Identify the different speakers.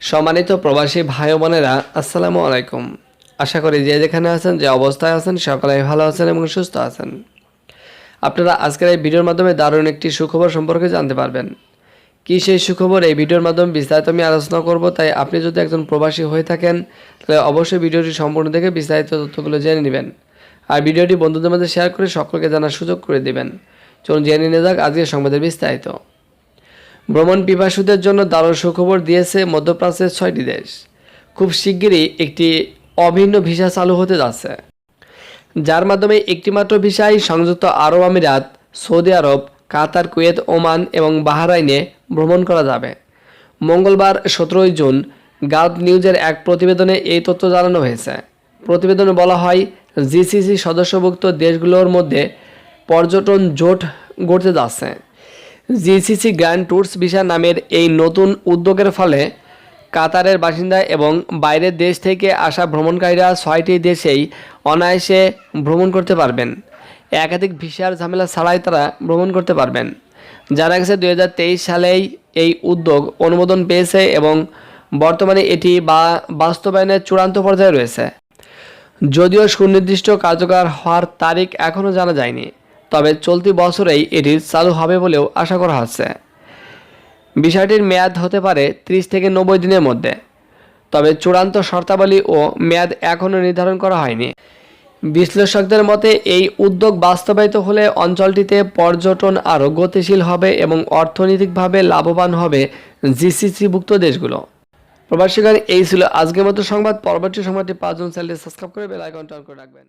Speaker 1: সম্মানিত প্রবাসী ভাই বোনেরা, আসসালামু আলাইকুম। আশা করি যে যেখানে আছেন, যে অবস্থায় আছেন সকলে ভালো আছেন এবং সুস্থ আছেন। আপনারা আজকের এই ভিডিওর মাধ্যমে দারুণ একটি সুখবর সম্পর্কে জানতে পারবেন। কি সেই সুখবর? এই ভিডিওর মাধ্যমে বিস্তারিত আমি আলোচনা করব, তাই আপনি যদি একজন প্রবাসী হয়ে থাকেন, তাহলে অবশ্যই ভিডিওটি সম্পূর্ণ দেখে বিস্তারিত তথ্যগুলো জেনে নেবেন। আর ভিডিওটি বন্ধুদের মধ্যে শেয়ার করে সকলকে জানার সুযোগ করে দিবেন। চলুন জেনে নিয়ে যাক আজকের সংবাদের বিস্তারিত। ভ্রমণ পিপাসুদের জন্য দারুণ সুখবর দিয়েছে মধ্যপ্রাচ্যের ছয়টি দেশ। খুব শিগগিরই একটি অভিন্ন ভিসা চালু হতে যাচ্ছে। যার মাধ্যমে একটিমাত্র ভিসায় সংযুক্ত আরব আমিরাত, Saudi Arab, Qatar, Kuwait, Oman এবং বাহরাইনে ভ্রমণ করা যাবে। মঙ্গলবার সতেরোই জুন গালফ নিউজের এক প্রতিবেদনে এই তথ্য জানানো হয়েছে। প্রতিবেদনে বলা হয়, জিসিসি সদস্যভুক্ত দেশগুলোর মধ্যে পর্যটন জোট গড়তে যাচ্ছে। জিসিসি গ্র্যান্ড ট্যুরস ভিসা নামের এই নতুন উদ্যোগের ফলে কাতারের বাসিন্দা এবং বাইরের দেশ থেকে আসা ভ্রমণকারীরা ছয়টি দেশেই অনায়াসে ভ্রমণ করতে পারবেন। একাধিক ভিসার ঝামেলা ছাড়াই তারা ভ্রমণ করতে পারবেন। জানা গেছে দু হাজার তেইশ সালেই এই উদ্যোগ অনুমোদন পেয়েছে এবং বর্তমানে এটি বা বাস্তবায়নের চূড়ান্ত পর্যায়ে রয়েছে। যদিও সুনির্দিষ্ট কার্যকর হওয়ার তারিখ এখনও জানা যায়নি। তবে চলতি বছরেই এটি চালু হবে বলেও আশা করা হচ্ছে। বিষয়টির মেয়াদ হতে পারে ত্রিশ থেকে নব্বই দিনের মধ্যে। তবে চূড়ান্ত শর্তাবলী ও মেয়াদ এখনও নির্ধারণ করা হয়নি। বিশ্লেষকদের মতে, এই উদ্যোগ বাস্তবায়িত হলে অঞ্চলটিতে পর্যটন আরও গতিশীল হবে এবং অর্থনৈতিকভাবে লাভবান হবে জিসিসিভুক্ত দেশগুলো। প্রবাসীগণ, এই ছিল আজকের মতো সংবাদ। পরবর্তী সময়টি পাঁচজন চ্যানেলটি সাবস্ক্রাইব করে বেল আইকনটা অন করে রাখবেন।